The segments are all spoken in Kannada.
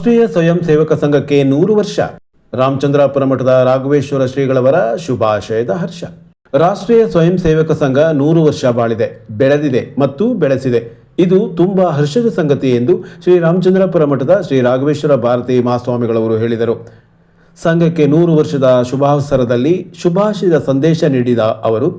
ರಾಷ್ಟ್ರೀಯ ಸ್ವಯಂ ಸೇವಕ ಸಂಘಕ್ಕೆ ನೂರು ವರ್ಷ. ರಾಮಚಂದ್ರಾಪುರ ಮಠದ ರಾಘವೇಶ್ವರ ಶ್ರೀಗಳವರ ಶುಭಾಶಯದ ಹರ್ಷ. ರಾಷ್ಟ್ರೀಯ ಸ್ವಯಂ ಸೇವಕ ಸಂಘ ನೂರು ವರ್ಷ ಬಾಳಿದೆ. ಬೆಳೆದಿದೆ ಮತ್ತು ಬೆಳೆಸಿದೆ. ಇದು ತುಂಬಾ ಹರ್ಷದ ಸಂಗತಿ ಎಂದು ಶ್ರೀ ರಾಮಚಂದ್ರಾಪುರ ಮಠದ ಶ್ರೀ ರಾಘವೇಶ್ವರ ಭಾರತಿ ಮಹಾಸ್ವಾಮಿಗಳವರು ಹೇಳಿದರು. ಸಂಘಕ್ಕೆ ನೂರು ವರ್ಷದ ಶುಭಾವಸರದಲ್ಲಿ ಶುಭಾಶಯದ ಸಂದೇಶ ನೀಡಿದ ಅವರು,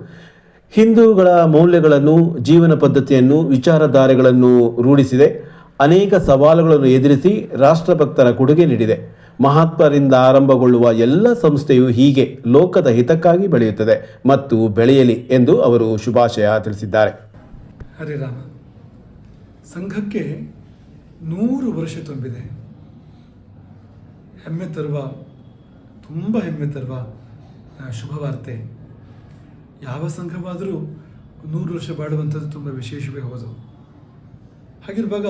ಹಿಂದೂಗಳ ಮೌಲ್ಯಗಳನ್ನು, ಜೀವನ ಪದ್ಧತಿಯನ್ನು, ವಿಚಾರಧಾರೆಗಳನ್ನು ರೂಢಿಸಿದೆ. ಅನೇಕ ಸವಾಲುಗಳನ್ನು ಎದುರಿಸಿ ರಾಷ್ಟ್ರಭಕ್ತರ ಕೊಡುಗೆ ನೀಡಿದೆ. ಮಹಾತ್ಮರಿಂದ ಆರಂಭಗೊಳ್ಳುವ ಎಲ್ಲ ಸಂಸ್ಥೆಯು ಹೀಗೆ ಲೋಕದ ಹಿತಕ್ಕಾಗಿ ಬೆಳೆಯುತ್ತದೆ ಮತ್ತು ಬೆಳೆಯಲಿ ಎಂದು ಅವರು ಶುಭಾಶಯ ತಿಳಿಸಿದ್ದಾರೆ. ಹರಿರಾಮ ಸಂಘಕ್ಕೆ ನೂರು ವರ್ಷ ತುಂಬಿದೆ. ಹೆಮ್ಮೆ ತರುವ, ತುಂಬ ಹೆಮ್ಮೆ ತರುವ ಶುಭವಾರ್ತೆ. ಯಾವ ಸಂಘವಾದರೂ ನೂರು ವರ್ಷ ಬಾಳುವಂಥದ್ದು ತುಂಬ ವಿಶೇಷವೇ ಹೌದು. ಹಾಗಿರುವಾಗ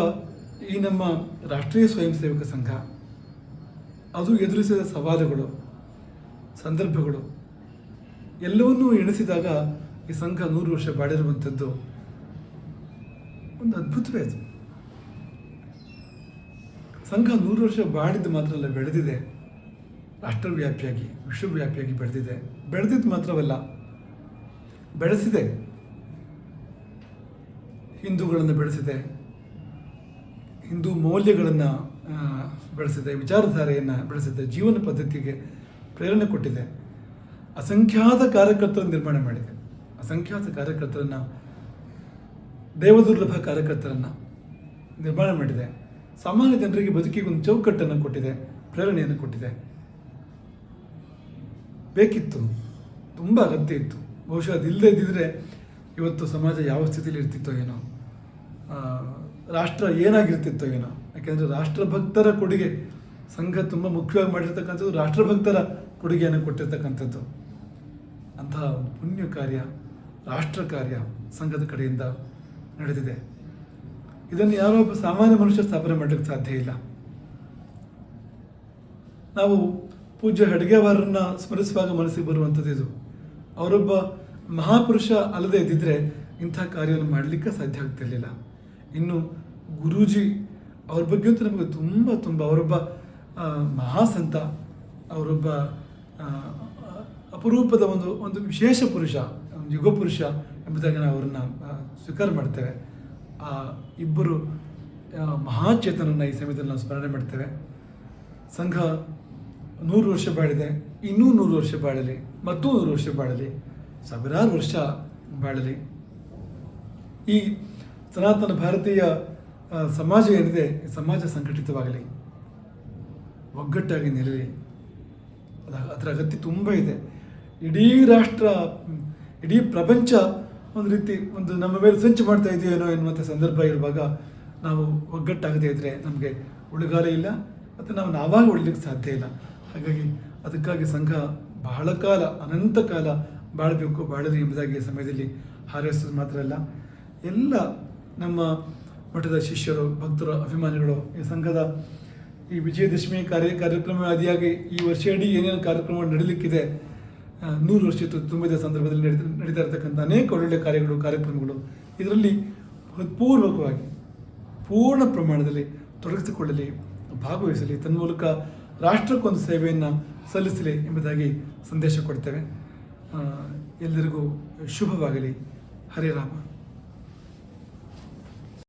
ಈ ನಮ್ಮ ರಾಷ್ಟ್ರೀಯ ಸ್ವಯಂ ಸೇವಕ ಸಂಘ, ಅದು ಎದುರಿಸಿದ ಸವಾಲುಗಳು, ಸಂದರ್ಭಗಳು, ಎಲ್ಲವನ್ನೂ ಎಣಿಸಿದಾಗ ಈ ಸಂಘ ನೂರು ವರ್ಷ ಬಾಳಿರುವಂಥದ್ದು ಒಂದು ಅದ್ಭುತವೇ ಅದು. ಸಂಘ ನೂರು ವರ್ಷ ಬಾಡಿದ್ದು ಮಾತ್ರ ಅಲ್ಲ, ಬೆಳೆದಿದೆ. ರಾಷ್ಟ್ರವ್ಯಾಪಿಯಾಗಿ, ವಿಶ್ವವ್ಯಾಪಿಯಾಗಿ ಬೆಳೆದಿದೆ. ಬೆಳೆದಿದ್ದು ಮಾತ್ರವಲ್ಲ, ಬೆಳೆಸಿದೆ. ಹಿಂದೂಗಳನ್ನು ಬೆಳೆಸಿದೆ. ಹಿಂದೂ ಮೌಲ್ಯಗಳನ್ನು ಬೆಳೆಸಿದೆ, ವಿಚಾರಧಾರೆಯನ್ನು ಬೆಳೆಸಿದೆ, ಜೀವನ ಪದ್ಧತಿಗೆ ಪ್ರೇರಣೆ ಕೊಟ್ಟಿದೆ. ಅಸಂಖ್ಯಾತ ಕಾರ್ಯಕರ್ತರನ್ನು ನಿರ್ಮಾಣ ಮಾಡಿದೆ. ಅಸಂಖ್ಯಾತ ಕಾರ್ಯಕರ್ತರನ್ನು, ದೇವದುರ್ಲಭ ಕಾರ್ಯಕರ್ತರನ್ನು ನಿರ್ಮಾಣ ಮಾಡಿದೆ. ಸಾಮಾನ್ಯ ಜನರಿಗೆ ಬದುಕಿಗೆ ಒಂದು ಚೌಕಟ್ಟನ್ನು ಕೊಟ್ಟಿದೆ, ಪ್ರೇರಣೆಯನ್ನು ಕೊಟ್ಟಿದೆ. ಬೇಕಿತ್ತು, ತುಂಬ ಅಗತ್ಯ ಇತ್ತು. ಬಹುಶಃ ಅದಿಲ್ಲದೇ ಇದ್ದಿದ್ರೆ ಇವತ್ತು ಸಮಾಜ ಯಾವ ಸ್ಥಿತಿಯಲ್ಲಿ ಇರ್ತಿತ್ತೋ ಏನೋ. ರಾಷ್ಟ್ರ ಏನಾಗಿರ್ತಿತ್ತು ಏನೋ. ಯಾಕೆಂದರೆ ರಾಷ್ಟ್ರಭಕ್ತರ ಕೊಡುಗೆ, ಸಂಘ ತುಂಬ ಮುಖ್ಯವಾಗಿ ಮಾಡಿರ್ತಕ್ಕಂಥದ್ದು ರಾಷ್ಟ್ರಭಕ್ತರ ಕೊಡುಗೆಯನ್ನು ಕೊಟ್ಟಿರ್ತಕ್ಕಂಥದ್ದು. ಅಂತಹ ಪುಣ್ಯ ಕಾರ್ಯ, ರಾಷ್ಟ್ರ ಕಾರ್ಯ ಸಂಘದ ಕಡೆಯಿಂದ ನಡೆದಿದೆ. ಇದನ್ನು ಯಾರೋ ಒಬ್ಬ ಸಾಮಾನ್ಯ ಮನುಷ್ಯ ಸ್ಥಾಪನೆ ಮಾಡಲಿಕ್ಕೆ ಸಾಧ್ಯ ಇಲ್ಲ. ನಾವು ಪೂಜ್ಯ ಹೆಡ್ಗೇವಾರನ್ನ ಸ್ಮರಿಸುವಾಗ ಮನಸ್ಸಿಗೆ ಬರುವಂಥದ್ದು ಇದು. ಅವರೊಬ್ಬ ಮಹಾಪುರುಷ ಅಲ್ಲದೆ ಇದ್ದಿದ್ರೆ ಇಂಥ ಕಾರ್ಯವನ್ನು ಮಾಡಲಿಕ್ಕೆ ಸಾಧ್ಯ ಆಗ್ತಿರಲಿಲ್ಲ. ಇನ್ನು ಗುರೂಜಿ ಅವ್ರ ಬಗ್ಗೆ ಅಂತೂ ನಮಗೆ ತುಂಬ ತುಂಬ ಅವರೊಬ್ಬ ಮಹಾಸಂತ, ಅವರೊಬ್ಬ ಅಪರೂಪದ ಒಂದು ಒಂದು ವಿಶೇಷ ಪುರುಷ ಯುಗ ಪುರುಷ ಎಂಬುದಾಗಿ ನಾವು ಅವರನ್ನು ಸ್ವೀಕಾರ ಮಾಡ್ತೇವೆ. ಆ, ಇಬ್ಬರು ಮಹಾಚೇತನನ್ನು ಈ ಸಮಯದಲ್ಲಿ ನಾವು ಸ್ಮರಣೆ ಮಾಡ್ತೇವೆ. ಸಂಘ ನೂರು ವರ್ಷ ಬಾಳಿದೆ, ಇನ್ನೂ ನೂರು ವರ್ಷ ಬಾಳಲಿ, ಮತ್ತೂ ನೂರು ವರ್ಷ ಬಾಳಲಿ, ಸಾವಿರಾರು ವರ್ಷ ಬಾಳಲಿ. ಈ ಸನಾತನ ಭಾರತೀಯ ಸಮಾಜ ಏನಿದೆ, ಸಮಾಜ ಸಂಘಟಿತವಾಗಲಿ, ಒಗ್ಗಟ್ಟಾಗಿ ನಿಲ್ಲಲಿ, ಅದ, ಅದರ ಅಗತ್ಯ ತುಂಬ ಇದೆ. ಇಡೀ ರಾಷ್ಟ್ರ, ಇಡೀ ಪ್ರಪಂಚ ಒಂದು ರೀತಿ ಒಂದು ನಮ್ಮ ಮೇಲೆ ಸಂಚು ಮಾಡ್ತಾ ಇದೆಯೇನೋ ಎನ್ನುವಂಥ ಸಂದರ್ಭ ಇರುವಾಗ ನಾವು ಒಗ್ಗಟ್ಟಾಗದೇ ಇದ್ದರೆ ನಮಗೆ ಉಳಿಗಾಲ ಇಲ್ಲ, ಮತ್ತು ನಾವು ನಾವಾಗ ಉಳಿಲಿಕ್ಕೆ ಸಾಧ್ಯ ಇಲ್ಲ. ಹಾಗಾಗಿ ಅದಕ್ಕಾಗಿ ಸಂಘ ಬಹಳ ಕಾಲ, ಅನಂತ ಕಾಲ ಬಾಳಬೇಕು, ಬಾಳಲಿ ಎಂಬುದಾಗಿ ಸಮಯದಲ್ಲಿ ಹಾರೈಸೋದು ಮಾತ್ರ ಅಲ್ಲ. ಎಲ್ಲ ನಮ್ಮ ಮಠದ ಶಿಷ್ಯರು, ಭಕ್ತರು, ಅಭಿಮಾನಿಗಳು ಈ ಸಂಘದ ಈ ವಿಜಯದಶಮಿ ಕಾರ್ಯ ಕಾರ್ಯಕ್ರಮ ಆದಿಯಾಗಿ ಈ ವರ್ಷ ಇಡೀ ಏನೇನು ಕಾರ್ಯಕ್ರಮ ನಡೀಲಿಕ್ಕಿದೆ ನೂರು ವರ್ಷ ತುಂಬಿದ ಸಂದರ್ಭದಲ್ಲಿ ನಡೀತಾ ನಡೀತಾ ಇರತಕ್ಕಂಥ ಅನೇಕ ಒಳ್ಳೆಯ ಕಾರ್ಯಗಳು, ಕಾರ್ಯಕ್ರಮಗಳು ಇದರಲ್ಲಿ ಪೂರ್ವಕವಾಗಿ ಪೂರ್ಣ ಪ್ರಮಾಣದಲ್ಲಿ ತೊಡಗಿಸಿಕೊಳ್ಳಲಿ, ಭಾಗವಹಿಸಲಿ ತನ್ಮೂಲಕ ರಾಷ್ಟ್ರಕ್ಕೊಂದು ಸೇವೆಯನ್ನು ಸಲ್ಲಿಸಲಿ ಎಂಬುದಾಗಿ ಸಂದೇಶ ಕೊಡ್ತೇವೆ. ಎಲ್ಲರಿಗೂ ಶುಭವಾಗಲಿ. ಹರೇ ರಾಮ.